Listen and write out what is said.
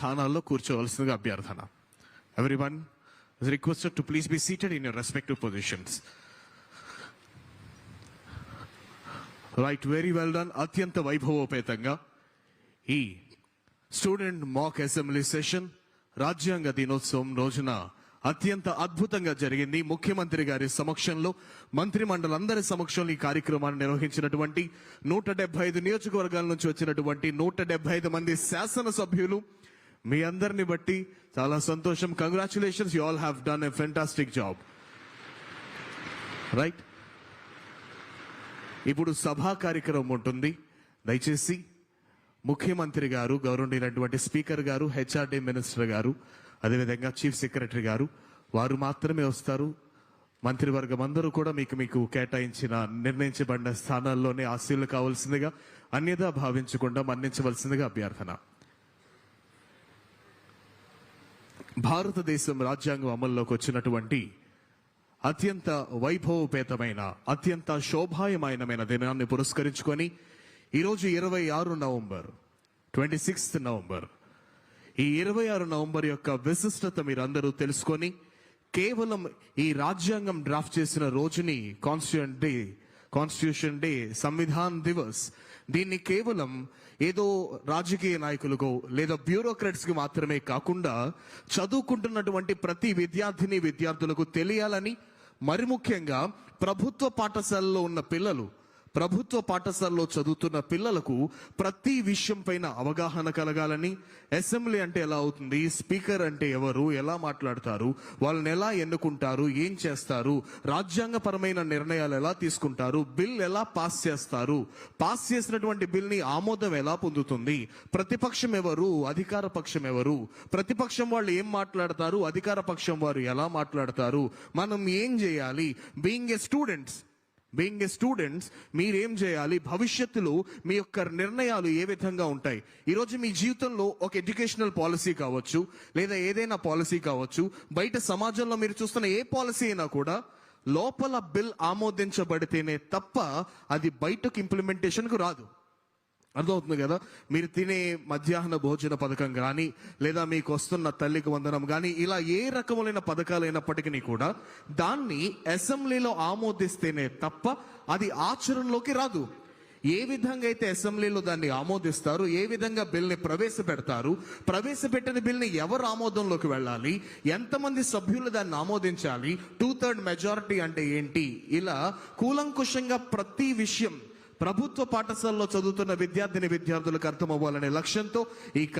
స్థానాల్లో కూర్చోవలసిందిగా అభ్యర్థన. Every one requested to please be seated in your respective positions right very well done అత్యంత వైభవోపేతంగా ఈ స్టూడెంట్ మాక్ అసెంబ్లీ సెషన్ రాజ్యాంగ దినోత్సవం రోజున అత్యంత అద్భుతంగా జరిగింది. ముఖ్యమంత్రి గారి సమక్షంలో మంత్రి మండలందరి సమక్షంలో ఈ కార్యక్రమాన్ని నిర్వహించినటువంటి నూట డెబ్బై ఐదు నియోజకవర్గాల నుంచి వచ్చినటువంటి నూట డెబ్బై ఐదు మంది శాసనసభ్యులు మీ అందరిని బట్టి చాలా సంతోషం. Congratulations you all have done a fantastic job right ఇప్పుడు సభా కార్యక్రమం ఉంటుంది. దయచేసి ముఖ్యమంత్రి గారు గౌరవనీయులైనటువంటి స్పీకర్ గారు హెచ్ఆర్డి మినిస్టర్ గారు అదేవిధంగా చీఫ్ సెక్రటరీ గారు వారు మాత్రమే వస్తారు. మంత్రివర్గం అందరూ కూడా మీకు మీకు కేటాయించిన నిర్ణయించబడిన స్థానాల్లోనే ఆశీలు కావాల్సిందిగా అన్యదా భావించకుండా మన్నించవలసిందిగా అభ్యర్థన. భారతదేశం రాజ్యాంగం అమల్లోకి వచ్చినటువంటి అత్యంత వైభవపేతమైన అత్యంత శోభాయమానమైన దినాన్ని పురస్కరించుకొని ఈరోజు ఇరవై ఆరు నవంబర్ ట్వంటీ సిక్స్త్ నవంబర్. ఈ ఇరవై ఆరు నవంబర్ యొక్క విశిష్టత మీరందరూ తెలుసుకొని కేవలం ఈ రాజ్యాంగం డ్రాఫ్ట్ చేసిన రోజుని constituent day constitution day Samvidhan Divas దీన్ని కేవలం ఏదో రాజకీయ నాయకులకు లేదా బ్యూరోక్రాట్స్కి మాత్రమే కాకుండా చదువుకుంటున్నటువంటి ప్రతి విద్యార్థిని విద్యార్థులకు తెలియాలని మరి ముఖ్యంగా ప్రభుత్వ పాఠశాలలో ఉన్న పిల్లలు ప్రభుత్వ పాఠశాలలో చదువుతున్న పిల్లలకు ప్రతి విషయం పైన అవగాహన కలగాలని అసెంబ్లీ అంటే ఎలా అవుతుంది స్పీకర్ అంటే ఎవరు ఎలా మాట్లాడతారు వాళ్ళని ఎలా ఎన్నుకుంటారు ఏం చేస్తారు రాజ్యాంగపరమైన నిర్ణయాలు ఎలా తీసుకుంటారు బిల్ ఎలా పాస్ చేస్తారు పాస్ చేసినటువంటి బిల్ని ఆమోదం ఎలా పొందుతుంది ప్రతిపక్షం ఎవరు అధికార పక్షం ఎవరు ప్రతిపక్షం వాళ్ళు ఏం మాట్లాడతారు అధికార పక్షం వారు ఎలా మాట్లాడతారు మనం ఏం చేయాలి being a students being a students మీరేం చేయాలి? భవిష్యత్తులో మీ యొక్క నిర్ణయాలు ఏ విధంగా ఉంటాయి? ఈరోజు మీ జీవితంలో ఒక ఎడ్యుకేషనల్ పాలసీ కావచ్చు లేదా ఏదైనా పాలసీ కావచ్చు బయట సమాజంలో మీరు చూస్తున్న ఏ పాలసీ అయినా కూడా లోపల బిల్ ఆమోదించబడితేనే తప్ప అది బయటకు ఇంప్లిమెంటేషన్కు రాదు. అర్థమవుతుంది కదా? మీరు తినే మధ్యాహ్న భోజన పథకం కానీ లేదా మీకు వస్తున్న తల్లికి వందనం కానీ ఇలా ఏ రకములైన పథకాలైనప్పటికీ కూడా దాన్ని అసెంబ్లీలో ఆమోదిస్తేనే తప్ప అది ఆచరణలోకి రాదు. ఏ విధంగా అయితే అసెంబ్లీలో దాన్ని ఆమోదిస్తారు ఏ విధంగా బిల్ని ప్రవేశపెడతారు ప్రవేశపెట్టిన బిల్ని ఎవరు ఆమోదంలోకి వెళ్ళాలి ఎంతమంది సభ్యులు దాన్ని ఆమోదించాలి టూ థర్డ్ మెజారిటీ అంటే ఏంటి ఇలా కూలంకుషంగా ప్రతి విషయం ప్రభుత్వ పాఠశాలలో చదువుతున్న విద్యార్థిని విద్యార్థులకు అర్థమవ్వాలనే లక్ష్యంతో ఈ